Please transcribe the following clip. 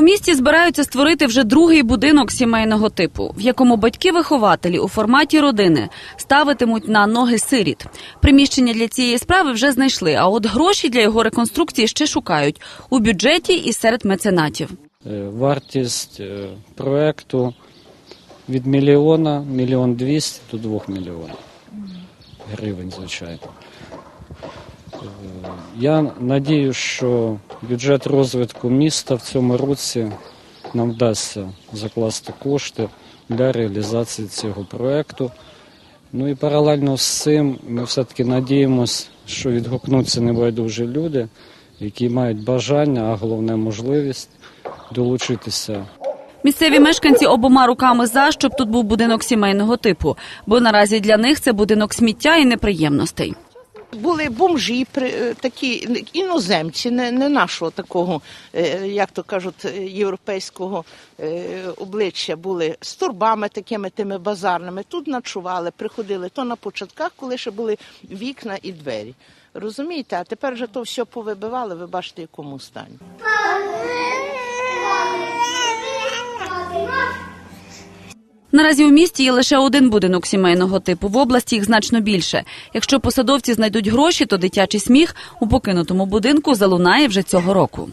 У місті збираються створити вже другий будинок сімейного типу, в якому батьки-вихователі у форматі родини ставитимуть на ноги сиріт. Приміщення для цієї справи вже знайшли, а от гроші для його реконструкції ще шукають у бюджеті і серед меценатів. Е, Вартість е, проекту від мільйона, мільйон двісті до двох мільйонів гривень, звичайно. Я надію, що бюджет розвитку міста в цьому році нам вдасться закласти кошти для реалізації цього проекту. Ну і паралельно з цим ми все-таки надіємося, що відгукнуться небайдужі люди, які мають бажання, а головне можливість долучитися Місцеві мешканці обома руками за, щоб тут був будинок сімейного типу, бо наразі для них це будинок сміття і неприємностей. Були бомжі, е, такі іноземці, не, не нашого такого, е, як то кажуть, е, європейського обличчя, були з турбами такими тими базарними. Тут ночували, приходили то на початках, коли ще були вікна і двері. Розумієте, а тепер вже то все повибивали, ви бачите, якому стані. Наразі у місті є лише один будинок сімейного типу. В області їх значно більше. Якщо посадовці знайдуть гроші, то дитячий сміх у покинутому будинку залунає вже цього року.